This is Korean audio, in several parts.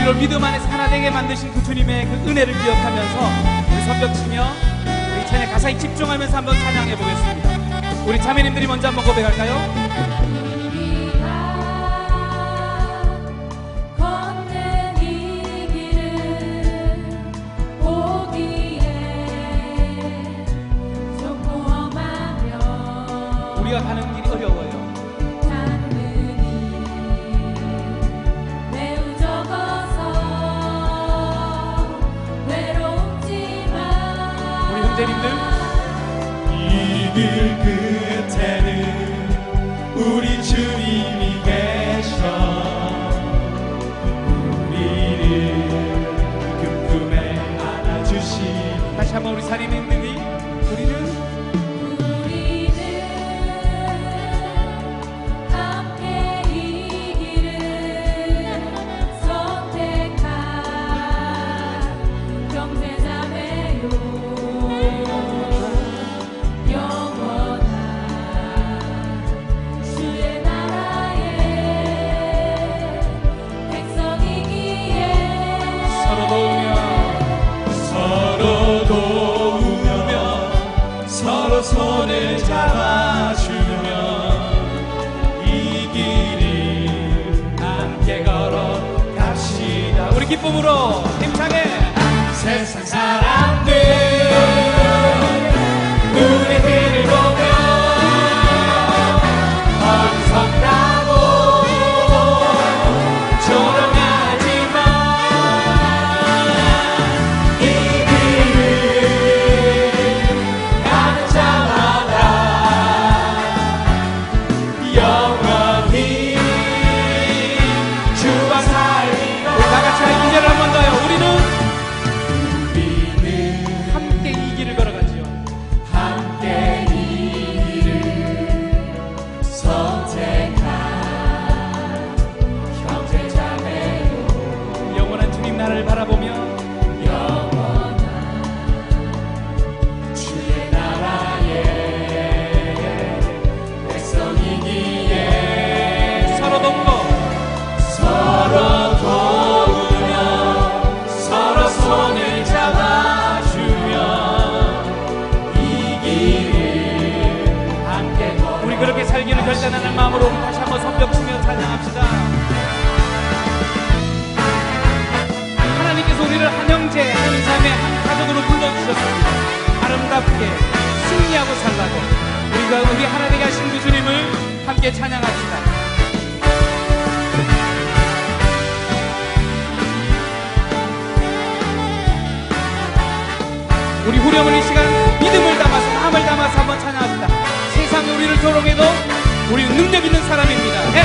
우리를 믿음 하나 되게 만드신 그 주님의 그 은혜를 기억하면서 우리 선벽 치며 우리 찬양 가사에 집중하면서 한번 찬양해 보겠습니다. 우리 자매님들이 먼저 한번 고백할까요? 우리가 가는 길이 어려워요. 형제님들. 이 길 끝에는 우리 주님이 계셔. 우리를 그 품에 안아주시 다시 한번 우리 사리님들이 우리는 기쁨으로 힘차게. 세상 사람 결단하는 마음으로 다시 한번 손뼉치며 찬양합시다. 하나님께서 우리를 한 형제, 한 자매, 한 가족으로 불러주셨습니다. 아름답게 승리하고 살라고 우리가 우리 하나 되게 하신 그 주님을 함께 찬양합시다. 우리 후렴을 이 시간 믿음을 담아서 마음을 담아서 한번 찬양합시다. 세상이 우리를 조롱해도 우리는 능력 있는 사람입니다.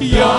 Yeah.